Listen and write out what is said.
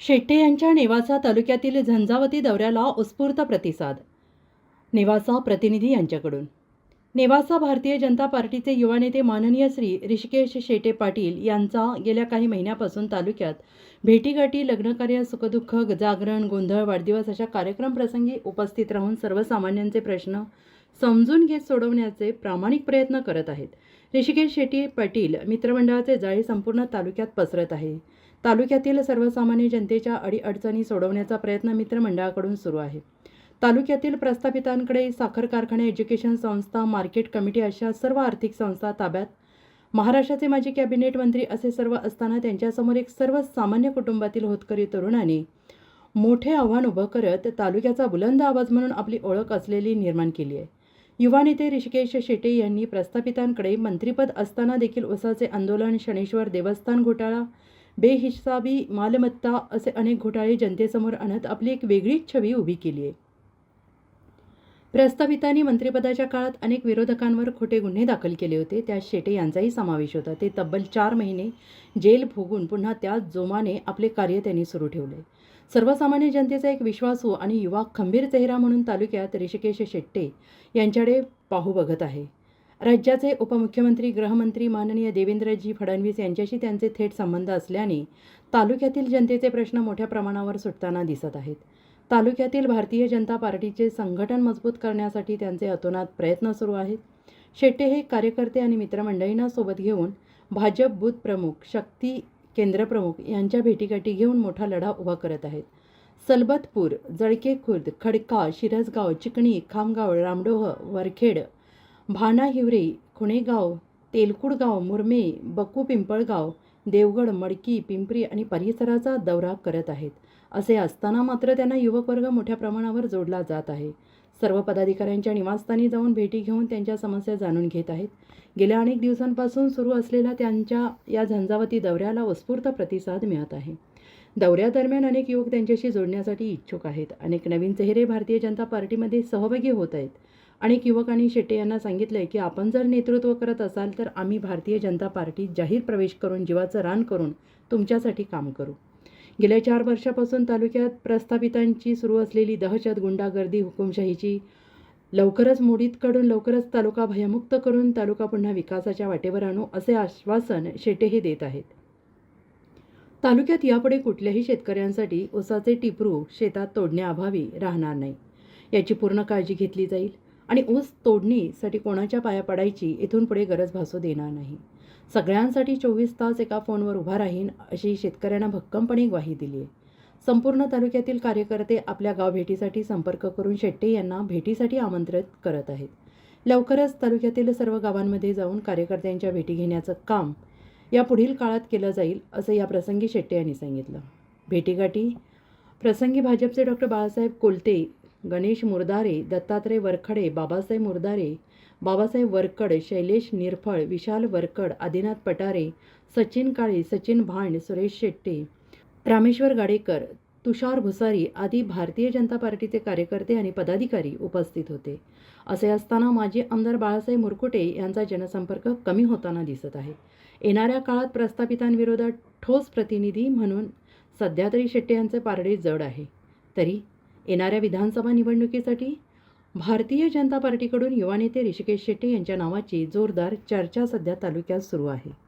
शेट्टे यांच्या नेवासा तालुक्यातील झंझावती दौऱ्याला उत्स्फूर्त प्रतिसाद. नेवासा प्रतिनिधी यांच्याकडून. नेवासा भारतीय जनता पार्टीचे युवा नेते माननीय श्री ऋषिकेश शेटे पाटील यांचा गेल्या काही महिन्यापासून तालुक्यात भेटीगाठी लग्नकार्य सुखदुःख जागरण गोंधळ वाढदिवस अशा कार्यक्रम प्रसंगी उपस्थित राहून सर्वसामान्यांचे प्रश्न समजून घेत सोडवण्याचे प्रामाणिक प्रयत्न करत आहेत. ऋषिकेश शेट्टी पाटील मित्रमंडळाचे जाळे संपूर्ण तालुक्यात पसरत आहे. तालुक्यातील सर्वसामान्य जनतेच्या अडीअडचणी सोडवण्याचा प्रयत्न मित्रमंडळाकडून सुरू आहे. तालुक्यातील प्रस्थापितांकडे साखर कारखाने एज्युकेशन संस्था मार्केट कमिटी अशा सर्व आर्थिक संस्था ताब्यात. महाराष्ट्राचे माजी कॅबिनेट मंत्री असे सर्व असताना त्यांच्यासमोर एक सर्वसामान्य कुटुंबातील होतकरी तरुणाने मोठे आव्हान उभं करत तालुक्याचा बुलंद आवाज म्हणून आपली ओळख असलेली निर्माण केली आहे. युवा नेते ऋषिकेश शेटे यांनी प्रस्थापितांकडे मंत्रिपद असताना देखील उसाचे आंदोलन शनेश्वर देवस्थान घोटाळा बेहिसाबी मालमत्ता असे अनेक घोटाळे जनतेसमोर आणत आपली एक वेगळीच छवी उभी केली आहे. प्रस्तावितांनी मंत्रिपदाच्या काळात अनेक विरोधकांवर खोटे गुन्हे दाखल केले होते. त्यात शेटे यांचाही समावेश होता. ते तब्बल चार महिने जेल भोगून पुन्हा त्याच जोमाने आपले कार्य त्यांनी सुरू ठेवले. सर्वसामान्य जनतेचा एक विश्वासू हो आणि युवा खंबीर चेहरा म्हणून तालुक्यात ऋषिकेश शेट्टे यांच्याकडे पाहू बघत आहे. राज्याचे उपमुख्यमंत्री गृहमंत्री माननीय देवेंद्रजी फडणवीस यांच्याशी त्यांचे थेट संबंध असल्याने तालुक्यातील जनतेचे प्रश्न मोठ्या प्रमाणावर सुटताना दिसत आहेत. तालुक्यातील भारतीय जनता पार्टीचे संघटन मजबूत करण्यासाठी त्यांचे अतोनात प्रयत्न सुरू आहेत. शेट्टे हे कार्यकर्ते आणि मित्रमंडळींना सोबत घेऊन भाजप बूथ प्रमुख शक्ती केंद्रप्रमुख यांच्या भेटीगाठी घेऊन मोठा लढा उभा करत आहेत. सलबतपूर जळके खुर्द खडका शिरसगाव चिकणी खामगाव रामडोह वरखेड भाना हिवरे खुणेगाव तेलकुडगाव मुरमे बकू पिंपळगाव देवगड मडकी पिंपरी आणि परिसराचा दौरा करत आहेत. असे असताना मात्र त्यांना युवक वर्ग मोठ्या प्रमाणावर जोडला जात आहे. सर्व पदाधिकाऱ्यांच्या निवासस्थानी जाऊन भेटी घेऊन त्यांच्या समस्या जाणून घेत आहेत. गेल्या अनेक दिवसांपासून सुरू असलेल्या त्यांच्या या झंझावती दौऱ्याला उत्स्फूर्त प्रतिसाद मिळत आहे. दौऱ्यादरम्यान अनेक युवक त्यांच्याशी जोडण्यासाठी इच्छुक आहेत. अनेक नवीन चेहरे भारतीय जनता पार्टीमध्ये सहभागी होत आहेत. अनेक युवकांनी शेट्टे यांना सांगितलं की आपण जर नेतृत्व करत असाल तर आम्ही भारतीय जनता पार्टीत जाहीर प्रवेश करून जीवाचं रान करून तुमच्यासाठी काम करू. गेल्या चार वर्षापासून तालुक्यात प्रस्थापितांची सुरू असलेली दहशत गुंडागर्दी हुकुमशाहीची लवकरच मोडीत काढून लवकरच तालुका भयमुक्त करून तालुका पुन्हा विकासाच्या वाटेवर आणू असे आश्वासन शेटे हे देत आहेत. तालुक्यात यापुढे कुठल्याही शेतकऱ्यांसाठी ऊसाचे टिपरू शेतात तोडण्याअभावी राहणार नाही. याची पूर्ण काळजी घेतली जाईल. आणि ऊस तोडणीसाठी कोणाच्या पाया पडायची इथून पुढे गरज भासू देणार नाही. सगळ्यांसाठी चोवीस तास एका फोनवर उभा राहीन अशी शेतकऱ्यांना भक्कमपणे ग्वाही दिली आहे संपूर्ण तालुक्यातील कार्यकर्ते आपल्या गाव भेटीसाठी संपर्क करून शेट्टे यांना भेटीसाठी आमंत्रित करत आहेत. लवकरच तालुक्यातील सर्व गावांमध्ये जाऊन कार्यकर्त्यांच्या भेटी घेण्याचं काम या पुढील काळात केलं जाईल असं या प्रसंगी शेट्टे यांनी सांगितलं. भेटीगाठी प्रसंगी भाजपचे डॉक्टर बाळासाहेब कोलते गणेश मुरदारे दत्तात्रय वरखडे बाबासाहेब मुरदारे बाबासाहेब वरकड शैलेश निरफळ विशाल वरकड आदिनाथ पटारे सचिन काळे सचिन भांड सुरेश शेट्टे रामेश्वर गाडेकर तुषार भुसारी आदी भारतीय जनता पार्टीचे कार्यकर्ते आणि पदाधिकारी उपस्थित होते. असे असताना माजी आमदार बाळासाहेब मुरकुटे यांचा जनसंपर्क कमी होताना दिसत आहे. येणाऱ्या काळात प्रस्थापितांविरोधात ठोस प्रतिनिधी म्हणून सध्या तरी शेट्टे यांचे पारडे जड आहे. तरी येणाऱ्या विधानसभा निवडणुकीसाठी भारतीय जनता पार्टीकडून युवा नेते ऋषिकेश शेट्टी यांच्या नावाची जोरदार चर्चा सध्या तालुक्यात सुरू आहे.